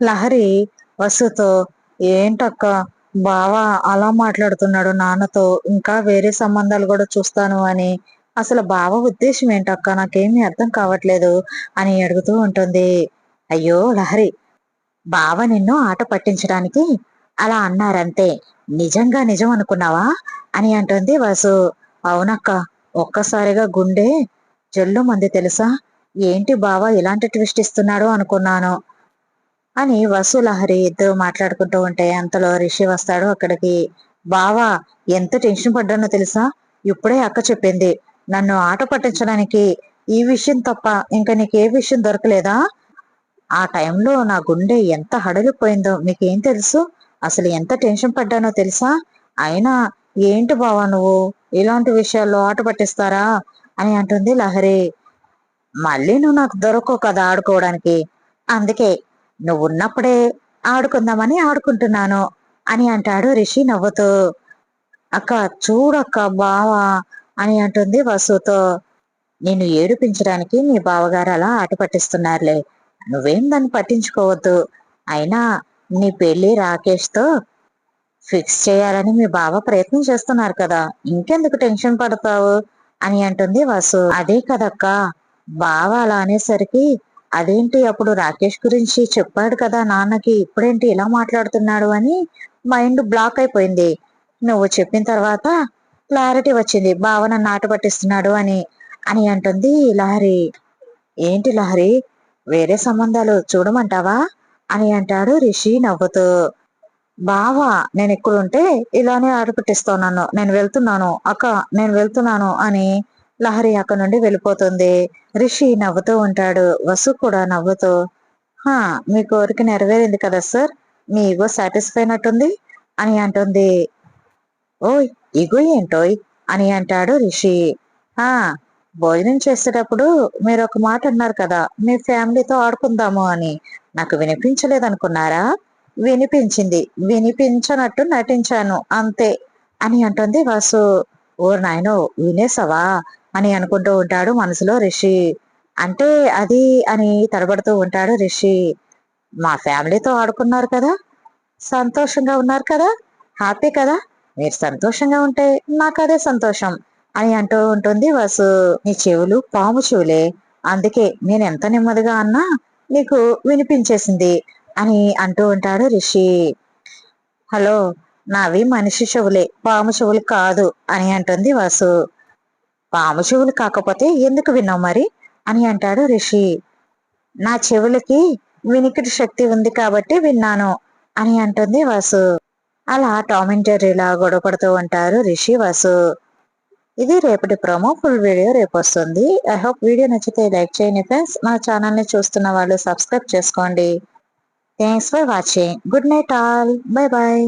లహరి వసుతో ఏంటక్క బావా అలా మాట్లాడుతున్నాడు నాన్నతో ఇంకా వేరే సంబంధాలు కూడా చూస్తాను అని. అసలు బావ ఉద్దేశం ఏంటక్క? నాకేమీ అర్థం కావట్లేదు అని అడుగుతూ ఉంటుంది. అయ్యో లహరి బావ నిన్ను ఆట పట్టించడానికి అలా అన్నారంతే. నిజంగా నిజం అనుకున్నావా? అని అంటుంది వసు. అవునక్క ఒక్కసారిగా గుండె జల్లు మంది తెలుసా? ఏంటి బావ ఇలాంటి ట్విస్ట్ ఇస్తున్నాడు అనుకున్నాను. అని వసులహరి ఇద్దరు మాట్లాడుకుంటూ ఉంటే అంతలో రిషి వస్తాడు అక్కడికి. బావా ఎంత టెన్షన్ పడ్డానో తెలుసా? ఇప్పుడే అక్క చెప్పింది నన్ను ఆట పట్టించడానికి ఈ విషయం తప్ప ఇంకా నీకే విషయం దొరకలేదా? ఆ టైంలో నా గుండె ఎంత హడలిపోయిందో మీకేం తెలుసు? అసలు ఎంత టెన్షన్ పడ్డానో తెలుసా? అయినా ఏంటి బావా నువ్వు? ఇలాంటి విషయాల్లో ఆట పట్టిస్తారా? అని అంటుంది లహరి. మళ్ళీ నువ్వు నాకు దొరకవు కదా ఆడుకోవడానికి. అందుకే నువ్వు ఉన్నప్పుడే ఆడుకుందామని ఆడుకుంటున్నాను అని అంటాడు రిషి నవ్వుతూ. అక్క చూడక్క బావా అని అంటుంది వసుతో. నేను ఏడిపించడానికి మీ బావగారు అలా ఆట పట్టిస్తున్నారులే. నువ్వేం దాన్ని పట్టించుకోవద్దు. అయినా నీ పెళ్ళి రాకేష్తో ఫిక్స్ చేయాలని మీ బావ ప్రయత్నం చేస్తున్నారు కదా. ఇంకెందుకు టెన్షన్ పడతావు? అని అంటుంది వసు. అదే కదక్క. బావ అలా అనేసరికి అదేంటి అప్పుడు రాకేష్ గురించి చెప్పాడు కదా నాన్నకి ఇప్పుడేంటి ఇలా మాట్లాడుతున్నాడు అని మైండ్ బ్లాక్ అయిపోయింది. నువ్వు చెప్పిన తర్వాత క్లారిటీ వచ్చింది. భావన నన్ను ఆట పట్టిస్తున్నాడు అని అని అంటుంది లహరి. ఏంటి లహరి? వేరే సంబంధాలు చూడమంటావా? అని అంటాడు రిషి నవ్వుతూ. బావా నేను ఇక్కడుంటే ఇలానే ఆట నన్ను. నేను వెళ్తున్నాను. అక్క నేను వెళ్తున్నాను అని లహరి అక్కడ నుండి వెళ్ళిపోతుంది. రిషి నవ్వుతూ ఉంటాడు. వసు కూడా నవ్వుతూ హా మీ కోరిక నెరవేరింది కదా సార్? మీ ఈగో సాటిస్ఫై అయినట్టుంది అని అంటుంది. ఓయ్ ఈగో ఏంటోయ్? అని అంటాడు రిషి. ఆ భోజనం చేసేటప్పుడు మీరు ఒక మాట అన్నారు కదా మీ ఫ్యామిలీతో ఆడుకుందాము అని. నాకు వినిపించలేదనుకున్నారా? వినిపించింది వినిపించనట్టు నటించాను అంతే అని అంటుంది వాసు. ఓ నాయనో వినేసావా? అని అనుకుంటూ ఉంటాడు మనసులో రిషి. అంటే అది అని తడబడుతూ ఉంటాడు రిషి. మా ఫ్యామిలీతో ఆడుకున్నారు కదా? సంతోషంగా ఉన్నారు కదా? హ్యాపీ కదా? మీరు సంతోషంగా ఉంటే నాకు అదే సంతోషం అని అంటూ ఉంటుంది వసు. నీ చెవులు పాము చెవులే. అందుకే నేను ఎంత నెమ్మదిగా అన్నా నీకు వినిపించేసింది అని అంటూ ఉంటాడు రిషి. హలో నావి మనిషి చెవులే పాము చెవులు కాదు అని అంటుంది వసు. పాము చెవులు కాకపోతే ఎందుకు విన్నావు మరి? అని అంటాడు రిషి. నా చెవులకి వినికిడి శక్తి ఉంది కాబట్టి విన్నాను అని అంటుంది వసు. అలా టామ్ అండ్ జెర్రీలా గొడవపడుతూ ఉంటారు రిషి వసు. ఇది రేపటి ప్రోమో ఫుల్ వీడియో రేపు వస్తుంది. ఐ హోప్ వీడియో నచ్చితే లైక్ చేయండి ఫ్రెండ్స్. మా ఛానల్ని చూస్తున్న వాళ్ళు సబ్స్క్రైబ్ చేసుకోండి. Thanks for watching good night all bye bye